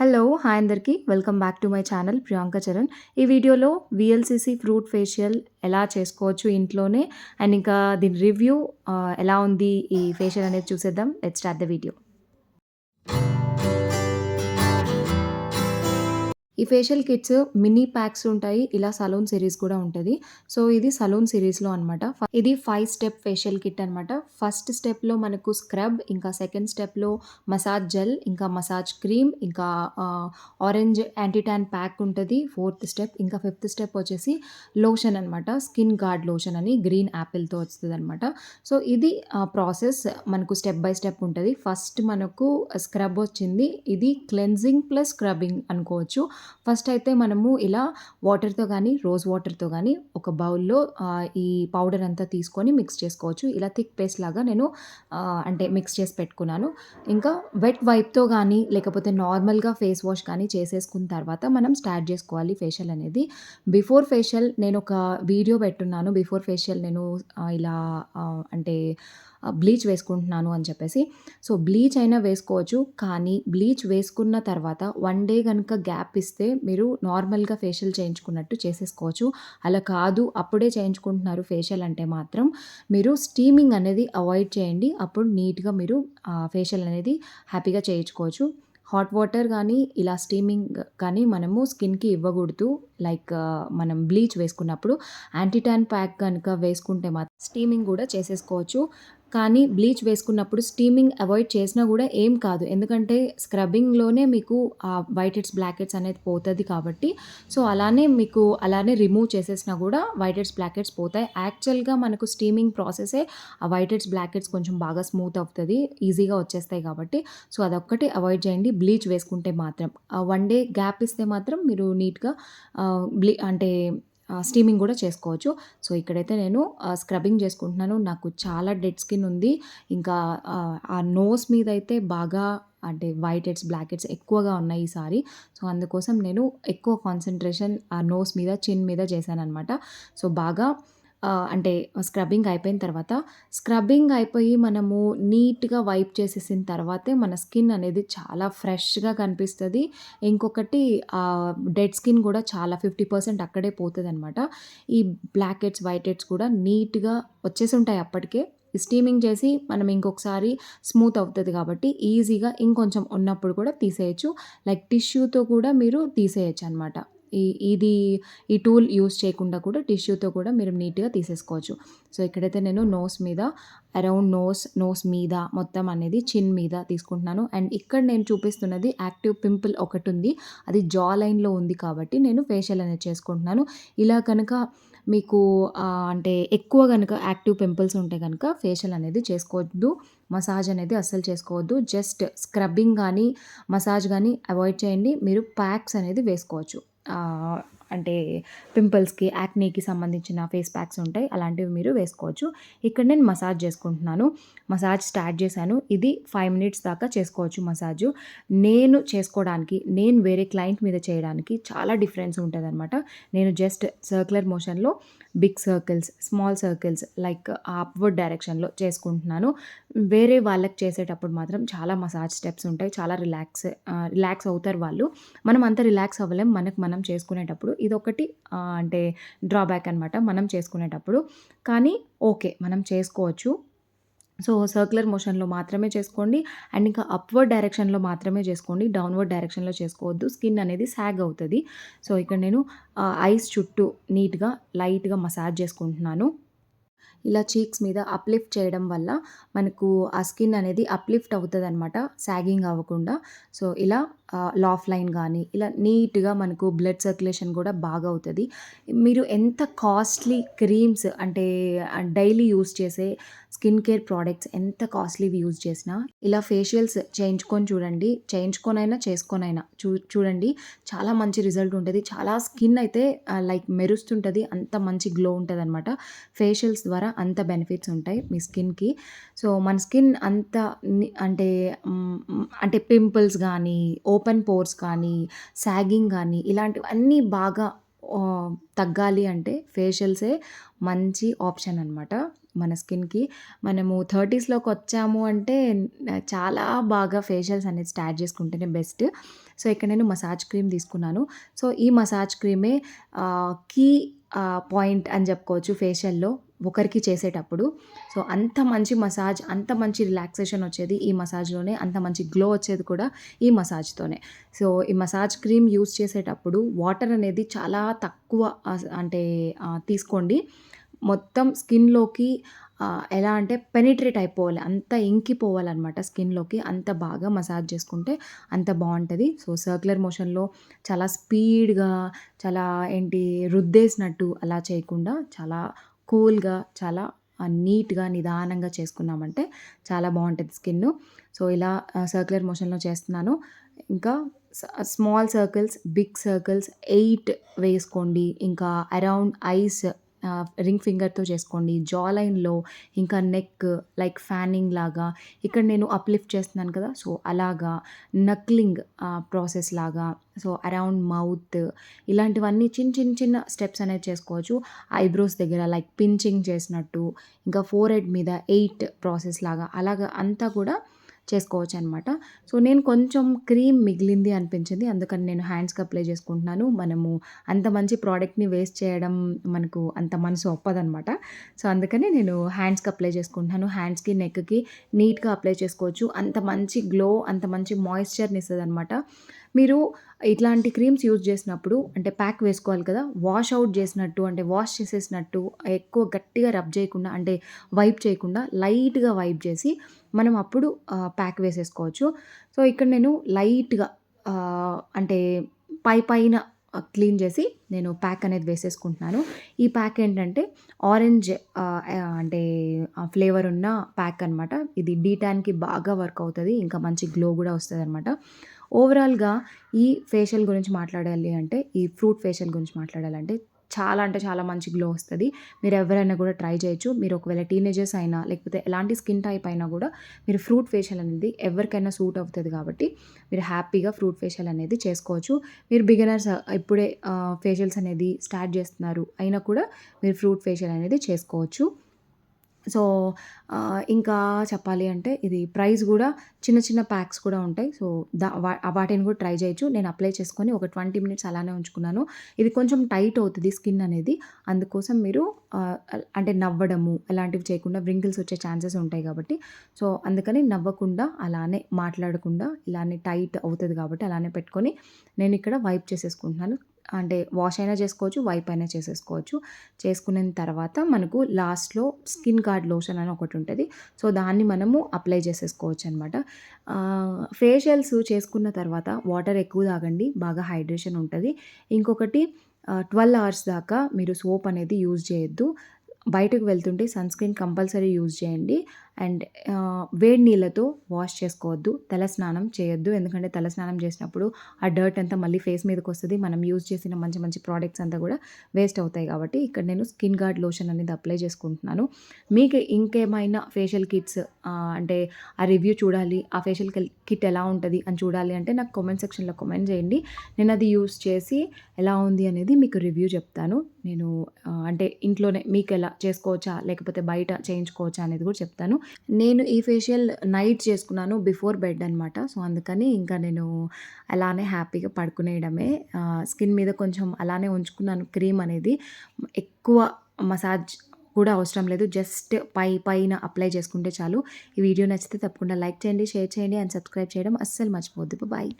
Hello hi అందరికీ. Welcome back to my channel Priyanka Charan ఈ వీడియోలో విఎల్సిసి ఫ్రూట్ ఫేషియల్ ఎలా చేసుకోవచ్చు ఇంట్లోనే అండ్ ఇంకా దీని రివ్యూ ఎలా ఉంది ఈ ఫేషియల్ అనేది చూసేద్దాం. లెట్ స్టార్ట్ ద వీడియో ఈ ఫేషియల్ కిట్స్ మినీ ప్యాక్స్ ఉంటాయి. ఇలా సలూన్ సిరీస్ కూడా ఉంటుంది. సో ఇది సలూన్ సిరీస్లో అనమాట ఇది ఫైవ్ స్టెప్ ఫేషియల్ కిట్ అనమాట ఫస్ట్ స్టెప్లో మనకు స్క్రబ్ ఇంకా సెకండ్ స్టెప్లో మసాజ్ జెల్ ఇంకా మసాజ్ క్రీమ్ ఇంకా ఆరెంజ్ యాంటీటాన్ ప్యాక్ ఉంటుంది. ఫోర్త్ స్టెప్ ఇంకా ఫిఫ్త్ స్టెప్ వచ్చేసి లోషన్ అనమాట స్కిన్ గార్డ్ లోషన్ అని గ్రీన్ యాపిల్తో వస్తుంది అనమాట సో ఇది ప్రాసెస్ మనకు స్టెప్ బై స్టెప్ ఉంటుంది. ఫస్ట్ మనకు స్క్రబ్ వచ్చింది. ఇది క్లెన్జింగ్ ప్లస్ స్క్రబ్బింగ్ అనుకోవచ్చు. ఫస్ట్ అయితే మనము ఇలా వాటర్తో కానీ రోజ్ వాటర్తో కానీ ఒక బౌల్లో ఈ పౌడర్ అంతా తీసుకొని మిక్స్ చేసుకోవచ్చు. ఇలా థిక్ పేస్ట్ లాగా నేను అంటే మిక్స్ చేసి పెట్టుకున్నాను. ఇంకా వెట్ వైప్తో కానీ లేకపోతే నార్మల్గా ఫేస్ వాష్ కానీ చేసేసుకున్న తర్వాత మనం స్టార్ట్ చేసుకోవాలి ఫేషియల్ అనేది. బిఫోర్ ఫేషియల్ నేను ఒక వీడియో పెట్టున్నాను. బిఫోర్ ఫేషియల్ నేను ఇలా అంటే బ్లీచ్ వేసుకుంటున్నాను అని చెప్పేసి. సో బ్లీచ్ అయినా వేసుకోవచ్చు. కానీ బ్లీచ్ వేసుకున్న తర్వాత వన్ డే కనుక గ్యాప్ ఇస్తే మీరు నార్మల్గా ఫేషియల్ చేయించుకున్నట్టు చేసేసుకోవచ్చు. అలా కాదు అప్పుడే చేయించుకుంటున్నారు ఫేషియల్ అంటే మాత్రం మీరు స్టీమింగ్ అనేది అవాయిడ్ చేయండి. అప్పుడు నీట్గా మీరు ఫేషియల్ అనేది హ్యాపీగా చేయించుకోవచ్చు. హాట్ వాటర్ కానీ ఇలా స్టీమింగ్ కానీ మనము స్కిన్కి ఇవ్వకూడదు. లైక్ మనం బ్లీచ్ వేసుకున్నప్పుడు యాంటీటాన్ ప్యాక్ కనుక వేసుకుంటే మాత్రం స్టీమింగ్ కూడా చేసేసుకోవచ్చు. కానీ బ్లీచ్ వేసుకున్నప్పుడు స్టీమింగ్ అవాయిడ్ చేసినా కూడా ఏం కాదు. ఎందుకంటే స్క్రబ్బింగ్లోనే మీకు ఆ వైట్ హెడ్స్ బ్లాక్ హెడ్స్ అనేది పోతుంది కాబట్టి. సో అలానే మీకు అలానే రిమూవ్ చేసేసినా కూడా వైట్ హెడ్స్ బ్లాక్ హెడ్స్ పోతాయి. యాక్చువల్గా మనకు స్టీమింగ్ ప్రాసెసే ఆ వైట్ హెడ్స్ బ్లాక్ హెడ్స్ కొంచెం బాగా స్మూత్ అవుతుంది ఈజీగా వచ్చేస్తాయి కాబట్టి. సో అదొక్కటి అవాయిడ్ చేయండి. బ్లీచ్ వేసుకుంటే మాత్రం. వన్ డే గ్యాప్ ఇస్తే మాత్రం మీరు నీట్గా బ్లీ అంటే స్టీమింగ్ కూడా చేసుకోవచ్చు. సో ఇక్కడైతే నేను స్క్రబ్బింగ్ చేసుకుంటున్నాను. నాకు చాలా డెడ్ స్కిన్ ఉంది. ఇంకా ఆ నోస్ మీద అయితే బాగా అంటే వైట్ హెడ్స్ బ్లాక్ హెడ్స్ ఎక్కువగా ఉన్నాయి ఈసారి సో అందుకోసం నేను ఎక్కువ కాన్సన్ట్రేషన్ ఆ నోస్ మీద చిన్ మీద చేశాను అనమాట సో బాగా అంటే స్క్రబ్బింగ్ అయిపోయిన తర్వాత స్క్రబ్బింగ్ అయిపోయి మనము నీట్‌గా వైప్ చేసేసిన తర్వాతే మన స్కిన్ అనేది చాలా ఫ్రెష్‌గా కనిపిస్తుంది. ఇంకొకటి డెడ్ స్కిన్ కూడా చాలా ఫిఫ్టీ పర్సెంట్ అక్కడే పోతుంది అనమాట ఈ బ్లాక్ హెడ్స్, వైట్ హెడ్స్ కూడా నీట్‌గా వచ్చేసి ఉంటాయి అప్పటికే. స్టీమింగ్ చేసి మనం ఇంకొకసారి స్మూత్ అవుతుంది కాబట్టి ఈజీగా ఇంకొంచెం ఉన్నప్పుడు కూడా తీసేయచ్చు. లైక్ టిష్యూతో కూడా మీరు తీసేయొచ్చు అనమాట ఈ ఇది ఈ టూల్ యూస్ చేయకుండా కూడా టిష్యూతో కూడా మీరు నీట్గా తీసేసుకోవచ్చు. సో ఇక్కడైతే నేను నోస్ మీద అరౌండ్ నోస్ నోస్ మీద మొత్తం అనేది చిన్ మీద తీసుకుంటున్నాను. అండ్ ఇక్కడ నేను చూపిస్తున్నది యాక్టివ్ పింపుల్ ఒకటి ఉంది. అది జా లైన్లో ఉంది కాబట్టి నేను ఫేషియల్ అనేది చేసుకుంటున్నాను. ఇలా కనుక మీకు అంటే ఎక్కువ కనుక యాక్టివ్ పింపుల్స్ ఉంటే కనుక ఫేషియల్ అనేది చేసుకోవద్దు. మసాజ్ అనేది అస్సలు చేసుకోవద్దు. జస్ట్ స్క్రబ్బింగ్ కానీ మసాజ్ కానీ అవాయిడ్ చేయండి. మీరు ప్యాక్స్ అనేది వేసుకోవచ్చు. అంటే పింపుల్స్కి యాక్నీకి సంబంధించిన ఫేస్ ప్యాక్స్ ఉంటాయి. అలాంటివి మీరు వేసుకోవచ్చు. ఇక్కడ నేను మసాజ్ చేసుకుంటున్నాను. మసాజ్ స్టార్ట్ చేశాను. ఇది ఫైవ్ మినిట్స్ దాకా చేసుకోవచ్చు మసాజ్. నేను చేసుకోవడానికి నేను వేరే క్లయింట్ మీద చేయడానికి చాలా డిఫరెన్స్ ఉంటుంది అనమాట నేను జస్ట్ సర్క్యులర్ మోషన్లో big circles small circles like upward డైరెక్షన్లో చేసుకుంటున్నాను. వేరే వాళ్ళకి చేసేటప్పుడు మాత్రం చాలా మసాజ్ స్టెప్స్ ఉంటాయి. చాలా రిలాక్స్ రిలాక్స్ అవుతారు వాళ్ళు. మనం అంత రిలాక్స్ అవ్వలేం. మనకు మనం చేసుకునేటప్పుడు ఇదొకటి అంటే డ్రాబ్యాక్ అనమాట మనం చేసుకునేటప్పుడు. కానీ ఓకే మనం చేసుకోవచ్చు. సో సర్క్యులర్ మోషన్లో మాత్రమే చేసుకోండి. అండ్ ఇంకా అప్వర్డ్ డైరెక్షన్లో మాత్రమే చేసుకోండి. డౌన్వర్డ్ డైరెక్షన్లో చేసుకోవద్దు. స్కిన్ అనేది సాగ్ అవుతుంది. సో ఇక్కడ నేను ఐస్ చుట్టూ నీట్గా లైట్గా మసాజ్ చేసుకుంటున్నాను. ఇలా చీక్స్ మీద అప్లిఫ్ట్ చేయడం వల్ల మనకు ఆ స్కిన్ అనేది అప్లిఫ్ట్ అవుతుంది అనమాట సాగింగ్ అవ్వకుండా. సో ఇలా లాఫ్ లైన్ కానీ ఇలా నీట్గా మనకు బ్లడ్ సర్క్యులేషన్ కూడా బాగా అవుతుంది. మీరు ఎంత కాస్ట్లీ క్రీమ్స్ అంటే డైలీ యూస్ చేసే స్కిన్ కేర్ ప్రోడక్ట్స్ ఎంత కాస్ట్లీవి యూజ్ చేసినా ఇలా ఫేషియల్స్ చేయించుకొని చూడండి చేయించుకొనైనా చేసుకోనైనా చూ చూడండి చాలా మంచి రిజల్ట్ ఉంటుంది. చాలా స్కిన్ అయితే లైక్ మెరుస్తుంటుంది అంత మంచి గ్లో ఉంటుంది అనమాట ఫేషియల్స్ ద్వారా అంత బెనిఫిట్స్ ఉంటాయి మీ స్కిన్కి. సో మన స్కిన్ అంత అంటే అంటే పింపుల్స్ కానీ ఓపెన్ పోర్స్ కానీ సాగింగ్ కానీ ఇలాంటివన్నీ బాగా తగ్గాలి అంటే ఫేషియల్సే మంచి ఆప్షన్ అనమాట మన స్కిన్‌కి. మనము 30స్‌లోకి వచ్చాము అంటే చాలా బాగా ఫేషియల్స్ అనేది స్టార్ట్ చేసుకుంటేనే బెస్ట్. సో, ఇక్కడ నేను మసాజ్ క్రీమ్ తీసుకున్నాను. సో, ఈ మసాజ్ క్రీమే కీ పాయింట్ అని చెప్పుకోవచ్చు ఫేషియల్‌లో ఒకరికి చేసేటప్పుడు. సో, అంత మంచి మసాజ్, అంత మంచి రిలాక్సేషన్ వచ్చేది ఈ మసాజ్‌లోనే. అంత మంచి గ్లో వచ్చేది కూడా ఈ మసాజ్‌తోనే. సో, ఈ మసాజ్ క్రీమ్ యూస్ చేసేటప్పుడు వాటర్ అనేది చాలా తక్కువ అంటే తీసుకోండి. మొత్తం స్కిన్‌లోకి ఎలా అంటే పెనిట్రేట్ అయిపోవాలి. అంత ఇంకిపోవాలనమాట స్కిన్‌లోకి. అంత బాగా మసాజ్ చేసుకుంటే అంత బాగుంటుంది సో, సర్క్యులర్ మోషన్‌లో చాలా స్పీడ్‌గా చాలా ఏంటి రుద్దేసినట్టు అలా చేయకుండా చాలా కూల్‌గా చాలా నీట్‌గా నిదానంగా చేసుకున్నామంటే చాలా బాగుంటుంది స్కిన్ సో, ఇలా సర్క్యులర్ మోషన్‌లో చేస్తున్నాను. ఇంకా small circles, big circles eight వేసుకోండి. ఇంకా అరౌండ్ ఐస్ రింగ్ ఫింగర్‌తో చేసుకోండి. జా లైన్‌లో ఇంకా నెక్ లైక్ ఫ్యానింగ్ లాగా ఇక్కడ నేను అప్‌లిఫ్ట్ చేస్తున్నాను కదా! సో, అలాగా నక్లింగ్ ప్రాసెస్ లాగా సో, అరౌండ్ మౌత్ ఇలాంటివన్నీ చిన్న చిన్న చిన్న స్టెప్స్ అనేది చేసుకోవచ్చు. ఐబ్రోస్ దగ్గర లైక్ పించింగ్ చేసినట్టు ఇంకా ఫోర్ హెడ్ మీద ఎయిట్ ప్రాసెస్ లాగా అలాగా అంతా కూడా చేసుకోవచ్చు అనమాట సో, నేను కొంచెం క్రీమ్ మిగిలింది అనిపించింది. అందుకని నేను హ్యాండ్స్‌కి అప్లై చేసుకుంటున్నాను. మనము అంత మంచి ప్రోడక్ట్‌ని వేస్ట్ చేయడం మనకు అంత మనసు ఒప్పదనమాట. సో, అందుకని నేను హ్యాండ్స్‌కి అప్లై చేసుకుంటున్నాను. హ్యాండ్స్‌కి, నెక్‌కి నీట్‌గా అప్లై చేసుకోవచ్చు. అంత మంచి గ్లో, అంత మంచి మాయిశ్చర్‌ని ఇస్తుంది అనమాట మీరు ఇట్లాంటి క్రీమ్స్ యూజ్ చేసినప్పుడు అంటే ప్యాక్ వేసుకోవాలి కదా! వాష్ అవుట్ చేసినట్టు అంటే వాష్ చేసేసినట్టు ఎక్కువ గట్టిగా రబ్ చేయకుండా అంటే వైప్ చేయకుండా లైట్‌గా వైప్ చేసి మనం అప్పుడు ప్యాక్ వేసేసుకోవచ్చు. సో, ఇక్కడ నేను లైట్‌గా అంటే పై పైన క్లీన్ చేసి నేను ప్యాక్ అనేది వేసేసుకుంటున్నాను. ఈ ప్యాక్ ఏంటంటే ఆరెంజ్ అంటే ఫ్లేవర్ ఉన్న ప్యాక్ అనమాట. ఇది డీ టాన్‌కి బాగా వర్క్ అవుతుంది ఇంకా మంచి గ్లో కూడా వస్తుంది అనమాట ఓవరాల్‌గా ఈ ఫేషియల్ గురించి మాట్లాడాలి అంటే ఈ ఫ్రూట్ ఫేషియల్ గురించి మాట్లాడాలంటే చాలా అంటే చాలా మంచి గ్లో వస్తుంది మీరు ఎవరైనా కూడా ట్రై చేయొచ్చు. మీరు ఒకవేళ టీనేజర్స్ అయినా లేకపోతే ఎలాంటి స్కిన్ టైప్ అయినా కూడా మీరు ఫ్రూట్ ఫేషియల్ అనేది ఎవరికైనా సూట్ అవుతుంది కాబట్టి మీరు హ్యాపీగా ఫ్రూట్ ఫేషియల్ అనేది చేసుకోవచ్చు. మీరు బిగినర్స్ ఇప్పుడే ఫేషియల్స్ అనేది స్టార్ట్ చేస్తున్నారు అయినా కూడా మీరు ఫ్రూట్ ఫేషియల్ అనేది చేసుకోవచ్చు. సో, ఇంకా చెప్పాలి అంటే ఇది ప్రైస్ కూడా చిన్న చిన్న ప్యాక్స్ కూడా ఉంటాయి. సో, దా వాటిని కూడా ట్రై చేయొచ్చు. నేను అప్లై చేసుకొని ఒక 20 మినిట్స్ అలానే ఉంచుకున్నాను. ఇది కొంచెం టైట్ అవుతుంది స్కిన్ అనేది. అందుకోసం మీరు అంటే నవ్వడము అలాంటివి చేయకుండా వ్రింకిల్స్ వచ్చే ఛాన్సెస్ ఉంటాయి కాబట్టి సో, అందుకని నవ్వకుండా అలానే మాట్లాడకుండా ఇలానే టైట్ అవుతుంది కాబట్టి అలానే పెట్టుకొని నేను ఇక్కడ వైప్ చేసేసుకుంటున్నాను. అంటే వాష్ అయినా చేసుకోవచ్చు. వైప్ అయినా చేసేసుకోవచ్చు. చేసుకున్న తర్వాత మనకు లాస్ట్‌లో స్కిన్ గార్డ్ లోషన్ అని ఒకటి ఉంటుంది సో, దాన్ని మనము అప్లై చేసేసుకోవచ్చు అనమాట ఫేషియల్స్ చేసుకున్న తర్వాత వాటర్ ఎక్కువ తాగండి. బాగా హైడ్రేషన్ ఉంటుంది ఇంకొకటి ట్వెల్వ్ అవర్స్ దాకా మీరు సోప్ అనేది యూజ్ చేయొద్దు. బయటకు వెళ్తుంటే సన్ స్క్రీన్ కంపల్సరీ యూజ్ చేయండి. అండ్ వేడి నీళ్ళతో వాష్ చేసుకోవద్దు. తల స్నానం చేయొద్దు. ఎందుకంటే తల స్నానం చేసినప్పుడు ఆ డర్ట్ అంతా మళ్ళీ ఫేస్ మీదకి వస్తుంది మనం యూజ్ చేసిన మంచి మంచి ప్రోడక్ట్స్ అంతా కూడా వేస్ట్ అవుతాయి కాబట్టి ఇక్కడ నేను స్కిన్ గార్డ్ లోషన్ అనేది అప్లై చేసుకుంటున్నాను. మీకు ఇంకేమైనా ఫేషియల్ కిట్స్ అంటే ఆ రివ్యూ చూడాలి. ఆ ఫేషియల్ కిట్ ఎలా ఉంటుంది అని చూడాలి అంటే నాకు కామెంట్ సెక్షన్‌లో కామెంట్ చేయండి. నేను అది యూజ్ చేసి ఎలా ఉంది అనేది మీకు రివ్యూ చెప్తాను. నేను అంటే ఇంట్లోనే మీకు ఎలా చేసుకోవచ్చా? లేకపోతే బయట చేయించుకోవచ్చా? అనేది కూడా చెప్తాను. నేను ఈ ఫేషియల్ నైట్ చేసుకున్నాను. బిఫోర్ బెడ్ అనమాట. సో, అందుకని ఇంకా నేను అలానే హ్యాపీగా పడుకునేయడమే. స్కిన్ మీద కొంచెం అలానే ఉంచుకున్నాను క్రీమ్ అనేది. ఎక్కువ మసాజ్ కూడా అవసరం లేదు. జస్ట్ పై పైన అప్లై చేసుకుంటే చాలు. ఈ వీడియో నచ్చితే తప్పకుండా లైక్ చేయండి, షేర్ చేయండి అండ్ సబ్స్క్రైబ్ చేయడం అస్సలు మర్చిపోవద్దు. బాయ్.